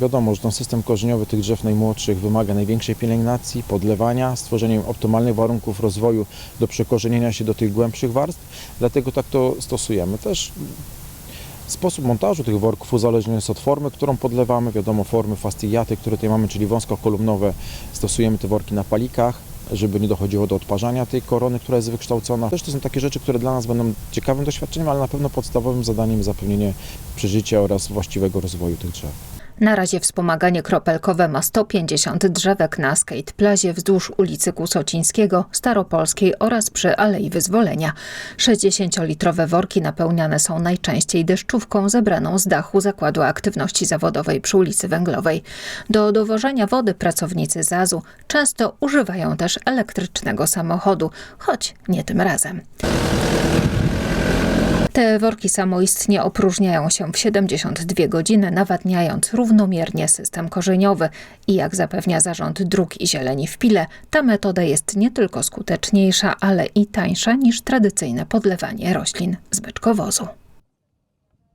Wiadomo, że ten system korzeniowy tych drzew najmłodszych wymaga największej pielęgnacji, podlewania, stworzeniem optymalnych warunków rozwoju do przekorzenienia się do tych głębszych warstw, dlatego tak to stosujemy. Też sposób montażu tych worków uzależniony jest od formy, którą podlewamy. Wiadomo, formy fastigiaty, które tutaj mamy, czyli wąskokolumnowe, stosujemy te worki na palikach, żeby nie dochodziło do odparzania tej korony, która jest wykształcona. Też to są takie rzeczy, które dla nas będą ciekawym doświadczeniem, ale na pewno podstawowym zadaniem zapewnienie przeżycia oraz właściwego rozwoju tych drzew. Na razie wspomaganie kropelkowe ma 150 drzewek na skate plazie wzdłuż ulicy Kusocińskiego, Staropolskiej oraz przy Alei Wyzwolenia. 60-litrowe worki napełniane są najczęściej deszczówką zebraną z dachu Zakładu Aktywności Zawodowej przy ulicy Węglowej. Do dowożenia wody pracownicy ZAZ-u często używają też elektrycznego samochodu, choć nie tym razem. Te worki samoistnie opróżniają się w 72 godziny, nawadniając równomiernie system korzeniowy. I jak zapewnia Zarząd Dróg i Zieleni w Pile, ta metoda jest nie tylko skuteczniejsza, ale i tańsza niż tradycyjne podlewanie roślin z beczkowozu.